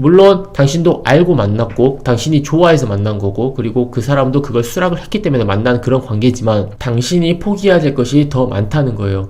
물론 당신도 알고 만났고 당신이 좋아해서 만난 거고 그리고 그 사람도 그걸 수락을 했기 때문에 만난 그런 관계지만 당신이 포기해야 될 것이 더 많다는 거예요.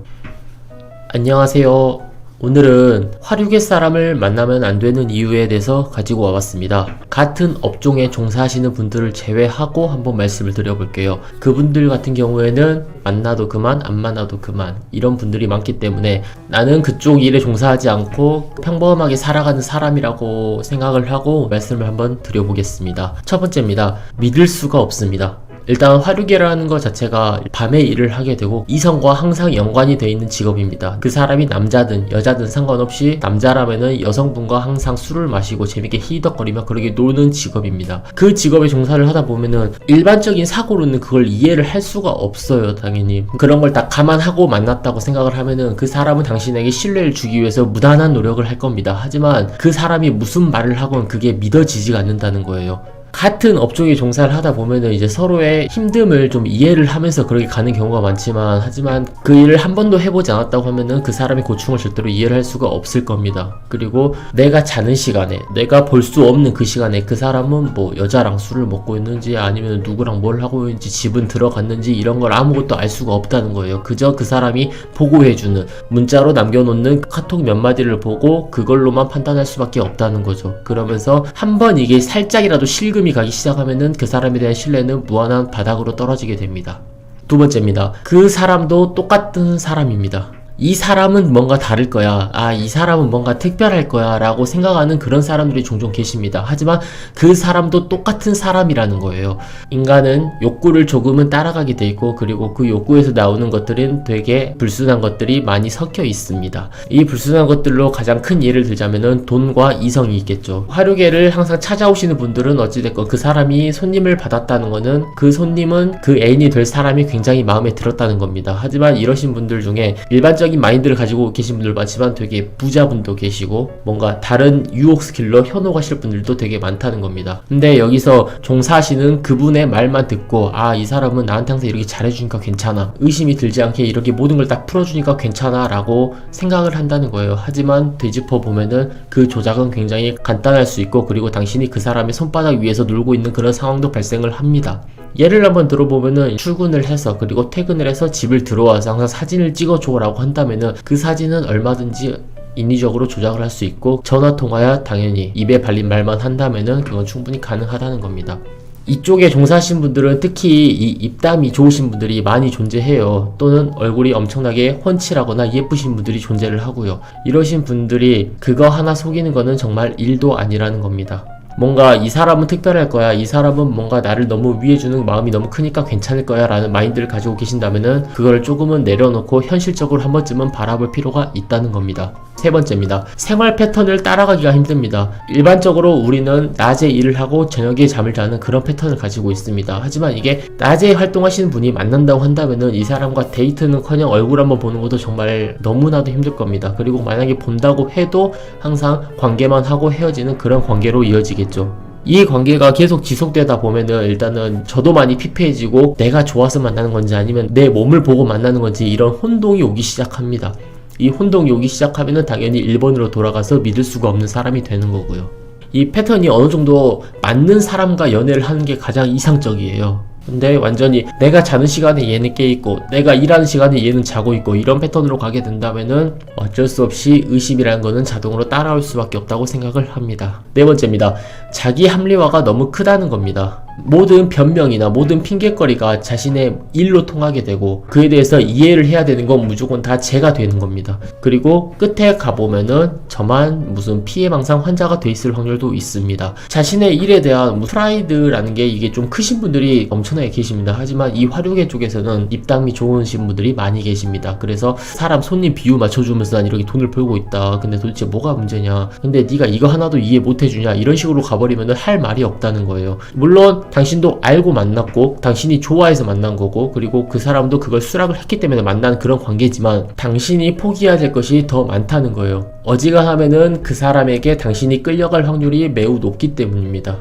안녕하세요. 오늘은 화류계 사람을 만나면 안 되는 이유에 대해서 가지고 와봤습니다. 같은 업종에 종사하시는 분들을 제외하고 한번 말씀을 드려볼게요. 그분들 같은 경우에는 만나도 그만, 안 만나도 그만 이런 분들이 많기 때문에 나는 그쪽 일에 종사하지 않고 평범하게 살아가는 사람이라고 생각을 하고 말씀을 한번 드려보겠습니다. 첫 번째입니다. 믿을 수가 없습니다. 일단 화류계라는 것 자체가 밤에 일을 하게 되고 이성과 항상 연관이 돼 있는 직업입니다. 그 사람이 남자든 여자든 상관없이 남자라면은 여성분과 항상 술을 마시고 재밌게 히덕거리며 그렇게 노는 직업입니다. 그 직업에 종사를 하다 보면은 일반적인 사고로는 그걸 이해를 할 수가 없어요, 당연히. 그런 걸 다 감안하고 만났다고 생각을 하면은 그 사람은 당신에게 신뢰를 주기 위해서 무단한 노력을 할 겁니다. 하지만 그 사람이 무슨 말을 하건 그게 믿어지지가 않는다는 거예요. 같은 업종에 종사를 하다 보면은 이제 서로의 힘듦을 좀 이해를 하면서 그렇게 가는 경우가 많지만 하지만 그 일을 한 번도 해보지 않았다고 하면은 그 사람의 고충을 절대로 이해를 할 수가 없을 겁니다. 그리고 내가 자는 시간에 내가 볼 수 없는 그 시간에 그 사람은 뭐 여자랑 술을 먹고 있는지 아니면 누구랑 뭘 하고 있는지 집은 들어갔는지 이런 걸 아무것도 알 수가 없다는 거예요. 그저 그 사람이 보고해주는 문자로 남겨놓는 카톡 몇 마디를 보고 그걸로만 판단할 수밖에 없다는 거죠. 그러면서 한 번 이게 살짝이라도 실 금이 가기 시작하면은 그 사람에 대한 신뢰는 무한한 바닥으로 떨어지게 됩니다. 두 번째입니다. 그 사람도 똑같은 사람입니다. 이 사람은 뭔가 다를 거야. 아, 이 사람은 뭔가 특별할 거야. 라고 생각하는 그런 사람들이 종종 계십니다. 하지만 그 사람도 똑같은 사람이라는 거예요. 인간은 욕구를 조금은 따라가게 돼 있고, 그리고 그 욕구에서 나오는 것들은 되게 불순한 것들이 많이 섞여 있습니다. 이 불순한 것들로 가장 큰 예를 들자면은 돈과 이성이 있겠죠. 화류계를 항상 찾아오시는 분들은 어찌됐건 그 사람이 손님을 받았다는 거는 그 손님은 그 애인이 될 사람이 굉장히 마음에 들었다는 겁니다. 하지만 이러신 분들 중에 일반적인 마인드를 가지고 계신 분들 많지만 되게 부자분도 계시고 뭔가 다른 유혹 스킬로 현혹하실 분들도 되게 많다는 겁니다. 근데 여기서 종사하시는 그분의 말만 듣고 아 이 사람은 나한테 항상 이렇게 잘해주니까 괜찮아 의심이 들지 않게 이렇게 모든 걸 다 풀어주니까 괜찮아 라고 생각을 한다는 거예요. 하지만 되짚어 보면은 그 조작은 굉장히 간단할 수 있고 그리고 당신이 그 사람의 손바닥 위에서 놀고 있는 그런 상황도 발생을 합니다. 예를 한번 들어보면은 출근을 해서 그리고 퇴근을 해서 집을 들어와서 항상 사진을 찍어줘라고 한다면은 그 사진은 얼마든지 인위적으로 조작을 할 수 있고 전화 통화야 당연히 입에 발린 말만 한다면은 그건 충분히 가능하다는 겁니다. 이쪽에 종사하신 분들은 특히 이 입담이 좋으신 분들이 많이 존재해요. 또는 얼굴이 엄청나게 훤칠하거나 예쁘신 분들이 존재를 하고요. 이러신 분들이 그거 하나 속이는 거는 정말 일도 아니라는 겁니다. 뭔가 이 사람은 특별할 거야. 이 사람은 뭔가 나를 너무 위해 주는 마음이 너무 크니까 괜찮을 거야. 라는 마인드를 가지고 계신다면은 그걸 조금은 내려놓고 현실적으로 한 번쯤은 바라볼 필요가 있다는 겁니다. 세 번째입니다. 생활 패턴을 따라가기가 힘듭니다. 일반적으로 우리는 낮에 일을 하고 저녁에 잠을 자는 그런 패턴을 가지고 있습니다. 하지만 이게 낮에 활동하시는 분이 만난다고 한다면은 이 사람과 데이트는 커녕 얼굴 한번 보는 것도 정말 너무나도 힘들 겁니다. 그리고 만약에 본다고 해도 항상 관계만 하고 헤어지는 그런 관계로 이어지 겠죠. 이 관계가 계속 지속되다 보면은 일단은 저도 많이 피폐해지고 내가 좋아서 만나는 건지 아니면 내 몸을 보고 만나는 건지 이런 혼동이 오기 시작합니다. 이 혼동이 오기 시작하면은 당연히 일본으로 돌아가서 믿을 수가 없는 사람이 되는 거고요. 이 패턴이 어느 정도 맞는 사람과 연애를 하는 게 가장 이상적이에요. 근데 완전히 내가 자는 시간에 얘는 깨 있고 내가 일하는 시간에 얘는 자고 있고 이런 패턴으로 가게 된다면은 어쩔 수 없이 의심이라는 거는 자동으로 따라올 수밖에 없다고 생각을 합니다. 네 번째입니다. 자기 합리화가 너무 크다는 겁니다. 모든 변명이나 모든 핑계거리가 자신의 일로 통하게 되고 그에 대해서 이해를 해야 되는 건 무조건 다 제가 되는 겁니다. 그리고 끝에 가보면은 저만 무슨 피해망상 환자가 돼 있을 확률도 있습니다. 자신의 일에 대한 뭐 프라이드라는 게 이게 좀 크신 분들이 엄청나게 계십니다. 하지만 이 화류계 쪽에서는 입담이 좋으신 분들이 많이 계십니다. 그래서 사람 손님 비유 맞춰주면서 난 이렇게 돈을 벌고 있다. 근데 도대체 뭐가 문제냐? 근데 네가 이거 하나도 이해 못 해주냐? 이런 식으로 가버리면은 할 말이 없다는 거예요. 물론 당신도 알고 만났고 당신이 좋아해서 만난 거고 그리고 그 사람도 그걸 수락을 했기 때문에 만난 그런 관계지만 당신이 포기해야 될 것이 더 많다는 거예요. 어지간하면은 그 사람에게 당신이 끌려갈 확률이 매우 높기 때문입니다.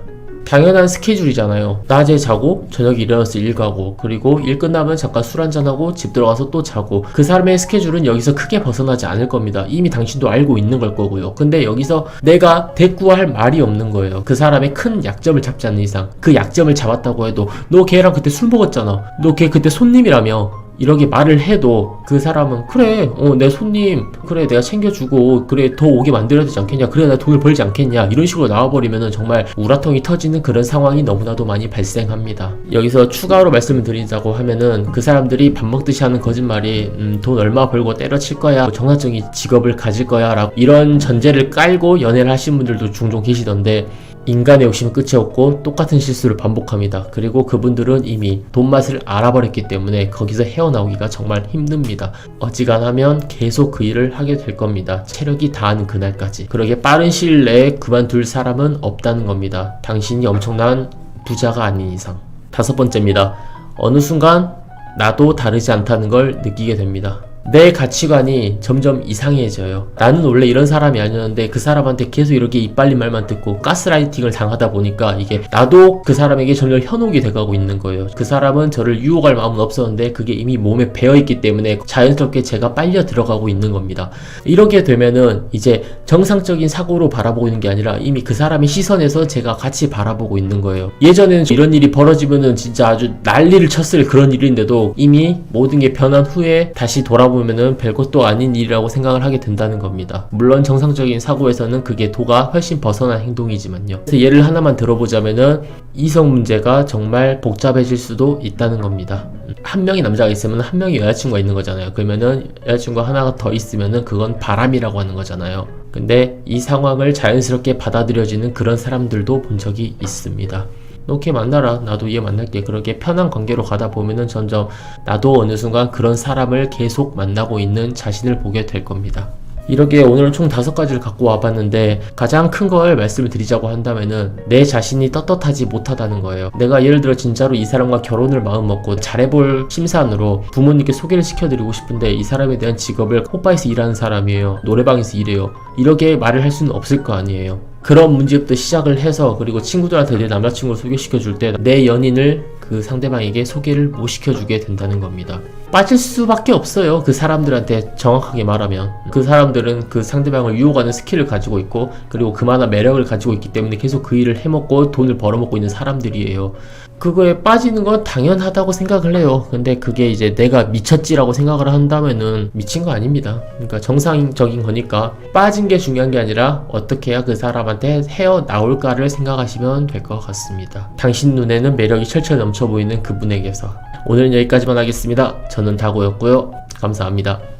당연한 스케줄이잖아요. 낮에 자고 저녁에 일어나서 일 가고 그리고 일 끝나면 잠깐 술 한잔하고 집 들어가서 또 자고 그 사람의 스케줄은 여기서 크게 벗어나지 않을 겁니다. 이미 당신도 알고 있는 걸 거고요. 근데 여기서 내가 대꾸할 말이 없는 거예요. 그 사람의 큰 약점을 잡지 않는 이상 그 약점을 잡았다고 해도 너 걔랑 그때 술 먹었잖아. 너 걔 그때 손님이라며 이렇게 말을 해도 그 사람은 그래 어 내 손님 그래 내가 챙겨주고 그래 더 오게 만들어야 되지 않겠냐 그래 나 돈을 벌지 않겠냐 이런 식으로 나와버리면은 정말 우라통이 터지는 그런 상황이 너무나도 많이 발생합니다. 여기서 추가로 말씀을 드리자고 하면은 그 사람들이 밥 먹듯이 하는 거짓말이 음, 돈 얼마 벌고 때려칠 거야 뭐 정상적인 직업을 가질 거야 라고 이런 전제를 깔고 연애를 하신 분들도 종종 계시던데 인간의 욕심은 끝이 없고 똑같은 실수를 반복합니다. 그리고 그분들은 이미 돈 맛을 알아버렸기 때문에 거기서 헤어나오기가 정말 힘듭니다. 어지간하면 계속 그 일을 하게 될 겁니다. 체력이 다하는 그날까지. 그러게 빠른 시일 내에 그만둘 사람은 없다는 겁니다. 당신이 엄청난 부자가 아닌 이상. 다섯 번째입니다. 어느 순간 나도 다르지 않다는 걸 느끼게 됩니다. 내 가치관이 점점 이상해져요. 나는 원래 이런 사람이 아니었는데 그 사람한테 계속 이렇게 이빨린 말만 듣고 가스라이팅을 당하다 보니까 이게 나도 그 사람에게 점점 현혹이 돼가고 있는 거예요. 그 사람은 저를 유혹할 마음은 없었는데 그게 이미 몸에 배어있기 때문에 자연스럽게 제가 빨려 들어가고 있는 겁니다. 이렇게 되면은 이제 정상적인 사고로 바라보고 있는 게 아니라 이미 그 사람의 시선에서 제가 같이 바라보고 있는 거예요. 예전에는 이런 일이 벌어지면은 진짜 아주 난리를 쳤을 그런 일인데도 이미 모든 게 변한 후에 다시 돌아보 면은 별것도 아닌 일이라고 생각을 하게 된다는 겁니다. 물론 정상적인 사고에서는 그게 도가 훨씬 벗어난 행동이지만요. 그래서 예를 하나만 들어보자면은 이성 문제가 정말 복잡해질 수도 있다는 겁니다. 한 명이 남자가 있으면 한 명이 여자친구가 있는 거잖아요. 그러면은 여자친구가 하나가 더 있으면은 그건 바람이라고 하는 거잖아요. 근데 이 상황을 자연스럽게 받아들여지는 그런 사람들도 본 적이 있습니다. 너 걔 만나라. 나도 얘 만날게. 그렇게 편한 관계로 가다 보면은 점점 나도 어느 순간 그런 사람을 계속 만나고 있는 자신을 보게 될 겁니다. 이렇게 오늘은 총 다섯 가지를 갖고 와봤는데 가장 큰 걸 말씀을 드리자고 한다면은 내 자신이 떳떳하지 못하다는 거예요. 내가 예를 들어 진짜로 이 사람과 결혼을 마음 먹고 잘해볼 심산으로 부모님께 소개를 시켜드리고 싶은데 이 사람에 대한 직업을 호빠에서 일하는 사람이에요. 노래방에서 일해요. 이렇게 말을 할 수는 없을 거 아니에요. 그런 문제부터 시작을 해서 그리고 친구들한테 내 남자친구를 소개시켜 줄 때 내 연인을 그 상대방에게 소개를 못 시켜주게 된다는 겁니다. 빠질 수밖에 없어요. 그 사람들한테 정확하게 말하면. 그 사람들은 그 상대방을 유혹하는 스킬을 가지고 있고, 그리고 그만한 매력을 가지고 있기 때문에 계속 그 일을 해먹고 돈을 벌어먹고 있는 사람들이에요. 그거에 빠지는 건 당연하다고 생각을 해요. 근데 그게 이제 내가 미쳤지라고 생각을 한다면은 미친 거 아닙니다. 그러니까 정상적인 거니까 빠진 게 중요한 게 아니라 어떻게 해야 그 사람한테 헤어 나올까를 생각하시면 될 것 같습니다. 당신 눈에는 매력이 철철 넘쳐 보이는 그분에게서 오늘은 여기까지만 하겠습니다. 저는 다고였고요. 감사합니다.